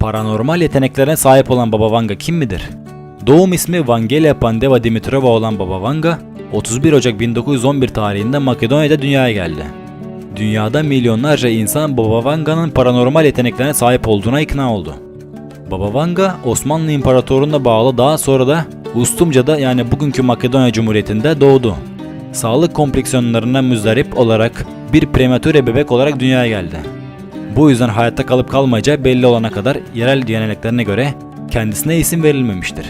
Paranormal yeteneklerine sahip olan Baba Vanga kim midir? Doğum ismi Vangelia Pandeva Dimitrova olan Baba Vanga, 31 Ocak 1911 tarihinde Makedonya'da dünyaya geldi. Dünyada milyonlarca insan Baba Vanga'nın paranormal yeteneklerine sahip olduğuna ikna oldu. Baba Vanga, Osmanlı İmparatorluğu'na bağlı daha sonra da Ustumca'da yani bugünkü Makedonya Cumhuriyeti'nde doğdu. Sağlık kompleksiyonlarına müzdarip olarak bir prematüre bebek olarak dünyaya geldi. Bu yüzden hayatta kalıp kalmayacağı belli olana kadar yerel geleneklerine göre kendisine isim verilmemiştir.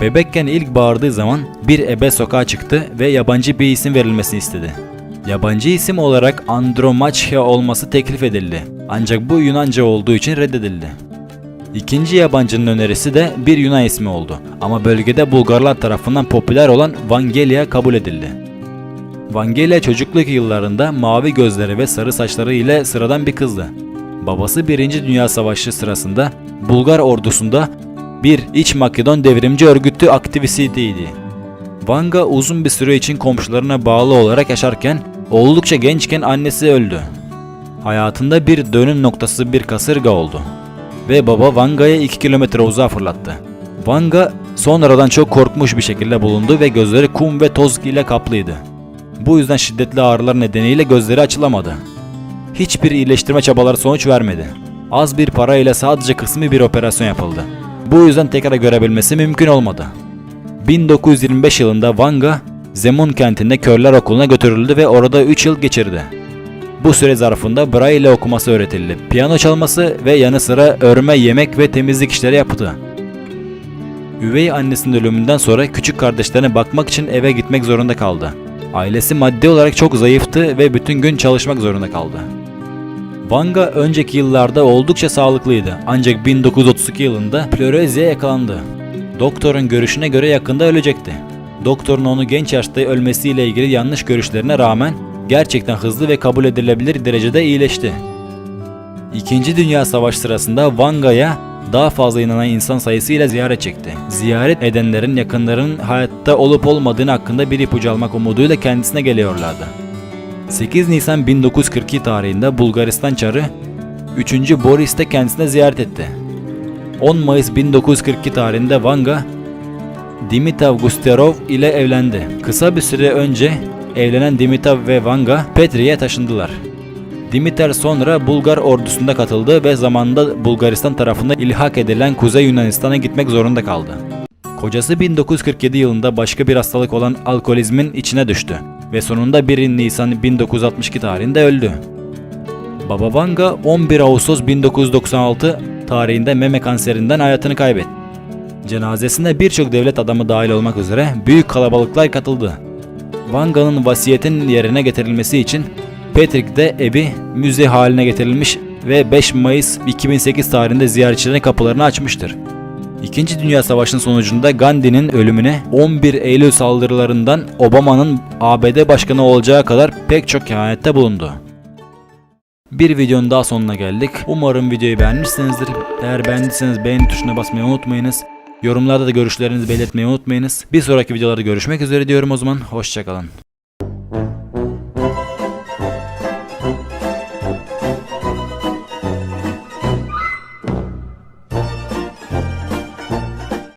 Bebekken ilk bağırdığı zaman bir ebe sokağa çıktı ve yabancı bir isim verilmesini istedi. Yabancı isim olarak Andromache olması teklif edildi. Ancak bu Yunanca olduğu için reddedildi. İkinci yabancının önerisi de bir Yunan ismi oldu ama bölgede Bulgarlar tarafından popüler olan Vangelia kabul edildi. Vangelia çocukluk yıllarında mavi gözleri ve sarı saçları ile sıradan bir kızdı. Babası 1. Dünya Savaşı sırasında Bulgar ordusunda bir İç Makedon devrimci örgütü aktivistiydi. Vanga uzun bir süre için komşularına bağlı olarak yaşarken oldukça gençken annesi öldü. Hayatında bir dönüm noktası bir kasırga oldu ve baba Vanga'ya 2 kilometre uzağa fırlattı. Vanga sonradan çok korkmuş bir şekilde bulundu ve gözleri kum ve toz ile kaplıydı. Bu yüzden şiddetli ağrılar nedeniyle gözleri açılamadı. Hiçbir iyileştirme çabaları sonuç vermedi. Az bir para ile sadece kısmi bir operasyon yapıldı. Bu yüzden tekrar görebilmesi mümkün olmadı. 1925 yılında Vanga, Zemun kentinde körler okuluna götürüldü ve orada 3 yıl geçirdi. Bu süre zarfında Braille okuması öğretildi. Piyano çalması ve yanı sıra örme, yemek ve temizlik işleri yaptı. Üvey annesinin ölümünden sonra küçük kardeşlerine bakmak için eve gitmek zorunda kaldı. Ailesi maddi olarak çok zayıftı ve bütün gün çalışmak zorunda kaldı. Vanga önceki yıllarda oldukça sağlıklıydı ancak 1932 yılında plöreziye yakalandı. Doktorun görüşüne göre yakında ölecekti. Doktorun onu genç yaşta ölmesiyle ilgili yanlış görüşlerine rağmen gerçekten hızlı ve kabul edilebilir derecede iyileşti. İkinci Dünya Savaşı sırasında Vanga'ya daha fazla inanan insan sayısıyla ziyaret çekti. Ziyaret edenlerin yakınlarının hayatta olup olmadığını hakkında bir ipucu almak umuduyla kendisine geliyorlardı. 8 Nisan 1942 tarihinde Bulgaristan Çarı 3. Boris de kendisine ziyaret etti. 10 Mayıs 1942 tarihinde Vanga Dimitav Gusterov ile evlendi. Kısa bir süre önce evlenen Dimitav ve Vanga Petri'ye taşındılar. Dimitar sonra Bulgar ordusunda katıldı ve zamanında Bulgaristan tarafından ilhak edilen Kuzey Yunanistan'a gitmek zorunda kaldı. Kocası 1947 yılında başka bir hastalık olan alkolizmin içine düştü ve sonunda 1 Nisan 1962 tarihinde öldü. Baba Vanga 11 Ağustos 1996 tarihinde meme kanserinden hayatını kaybetti. Cenazesine birçok devlet adamı dahil olmak üzere büyük kalabalıklar katıldı. Vanga'nın vasiyetin yerine getirilmesi için Petrik'te evi müze haline getirilmiş ve 5 Mayıs 2008 tarihinde ziyaretçilerine kapılarını açmıştır. İkinci Dünya Savaşı'nın sonucunda Gandhi'nin ölümüne 11 Eylül saldırılarından Obama'nın ABD başkanı olacağı kadar pek çok kehanette bulundu. Bir videonun daha sonuna geldik. Umarım videoyu beğenmişsinizdir. Eğer beğendiyseniz beğeni tuşuna basmayı unutmayınız. Yorumlarda da görüşlerinizi belirtmeyi unutmayınız. Bir sonraki videolarda görüşmek üzere diyorum o zaman. Hoşçakalın.